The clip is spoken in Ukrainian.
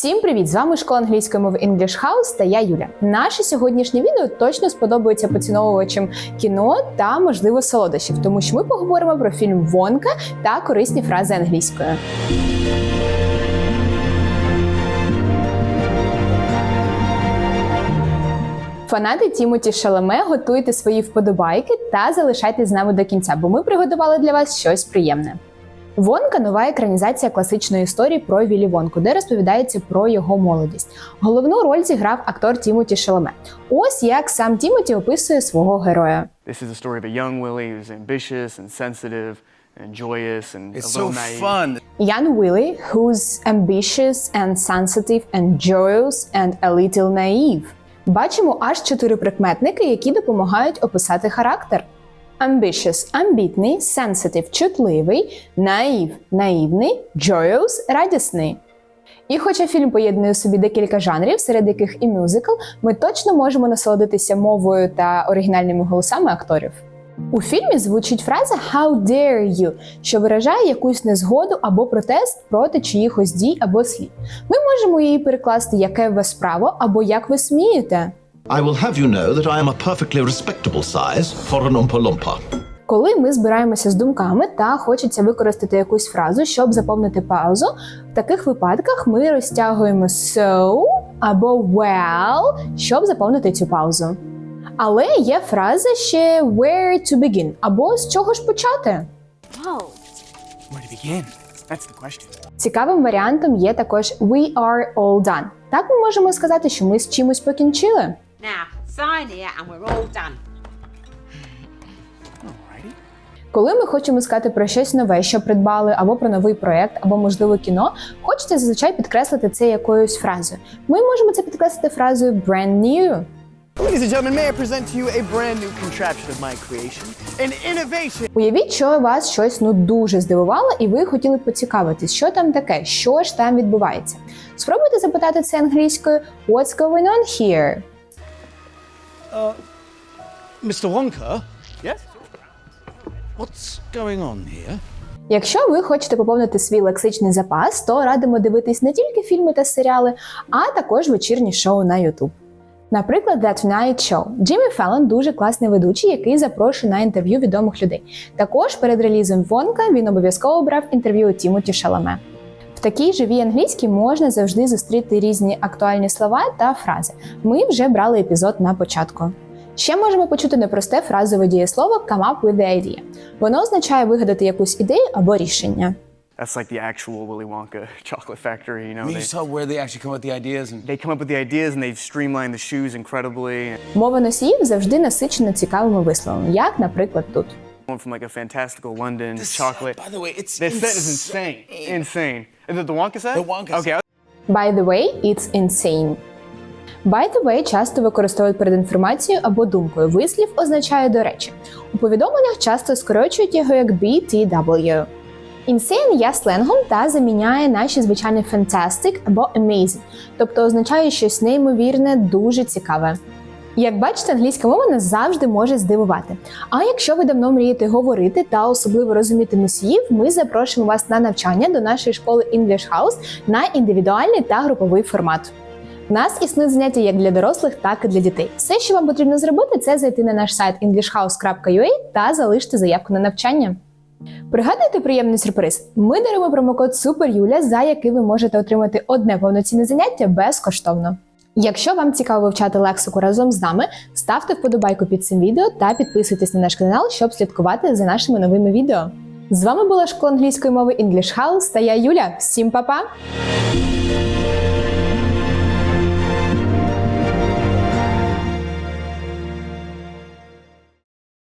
Всім привіт! З вами школа англійської мови English House та я Юля. Наше сьогоднішнє відео точно сподобається поціновувачам кіно та, можливо, солодощів, тому що ми поговоримо про фільм Вонка та корисні фрази англійською. Фанати Тімоті Шалеме, готуйте свої вподобайки та залишайтесь з нами до кінця, бо ми приготували для вас щось приємне. Вонка нова екранізація класичної історії про Вілі Вонку, де розповідається про його молодість. Головну роль зіграв актор Тімоті Шалеме. Ось як сам Тімоті описує свого героя. This is the story of a young Willie who's ambitious and sensitive and joyous and It's so naive. fun. Young Willie, who's ambitious and sensitive and joyous and a little naive. Бачимо аж чотири прикметники, які допомагають описати характер. Ambitious – амбітний, sensitive – чутливий, naive – наївний, joyous – радісний. І хоча фільм поєднує в собі декілька жанрів, серед яких і мюзикл, ми точно можемо насолодитися мовою та оригінальними голосами акторів. У фільмі звучить фраза «How dare you», що виражає якусь незгоду або протест проти чиїхось дій або слів. Ми можемо її перекласти яке в вас право або як ви смієте. I will have you know that I am a perfectly respectable size for an Oompa Loompa. Коли ми збираємося з думками та хочеться використати якусь фразу, щоб заповнити паузу, в таких випадках ми розтягуємо so або well, щоб заповнити цю паузу. Але є фраза ще where to begin або з чого ж почати. Where to begin? That's the question. Цікавим варіантом є також we are all done. Так ми можемо сказати, що ми з чимось покінчили. Now, sign here and we're all done. Коли ми хочемо сказати про щось нове, що придбали, або про новий проект, або можливо кіно, хочеться зазвичай підкреслити це якоюсь фразою. Ми можемо це підкреслити фразою brand new. Ladies and gentlemen, may I present to you a brand new contraption of my creation, an innovation. Уявіть, що вас щось ну дуже здивувало, і ви хотіли поцікавитись, що там таке, що ж там відбувається. Спробуйте запитати це англійською What's going on here? Mr. Wonka, Yes? what's going on here? Якщо ви хочете поповнити свій лексичний запас, то радимо дивитись не тільки фільми та серіали, а також вечірні шоу на YouTube. Наприклад, The Tonight Show. Джиммі Феллон дуже класний ведучий, який запрошує на інтерв'ю відомих людей. Також перед релізом Вонка він обов'язково брав інтерв'ю у Тімоті Шаламе. В такій живій англійській можна завжди зустріти різні актуальні слова та фрази. Ми вже брали епізод на початку. Ще можемо почути непросте фразове дієслово come up with the idea. Воно означає вигадати якусь ідею або рішення. That's like the actual Willy Wonka chocolate factory, you know. You They, tell where they actually come up with the ideas and they come up with the ideas and they've streamlined the shoes incredibly. Мова носіїв завжди насичена цікавими висловами, як, наприклад, тут. Going from like a fantastical London This set, chocolate. by the way, it's this set is insane. Insane. Is it the Wonka set? The Wonka set. Okay. By the way, it's insane. By the way часто використовують перед інформацією або думкою. Вислів означає до речі. У повідомленнях часто скорочують його як BTW. Insane є сленгом та заміняє наші звичайні fantastic або amazing, тобто означає щось неймовірне, дуже цікаве. Як бачите, англійська мова не завжди може здивувати. А якщо ви давно мрієте говорити та особливо розуміти носіїв, ми запрошуємо вас на навчання до нашої школи English House на індивідуальний та груповий формат. У нас існують заняття як для дорослих, так і для дітей. Все, що вам потрібно зробити, це зайти на наш сайт englishhouse.ua та залишити заявку на навчання. Пригадуєте приємний сюрприз? Ми даруємо промокод SUPERYULA, за який ви можете отримати одне повноцінне заняття безкоштовно. Якщо вам цікаво вивчати лексику разом з нами, ставте вподобайку під цим відео та підписуйтесь на наш канал, щоб слідкувати за нашими новими відео. З вами була школа англійської мови English House та я Юля. Всім па-па!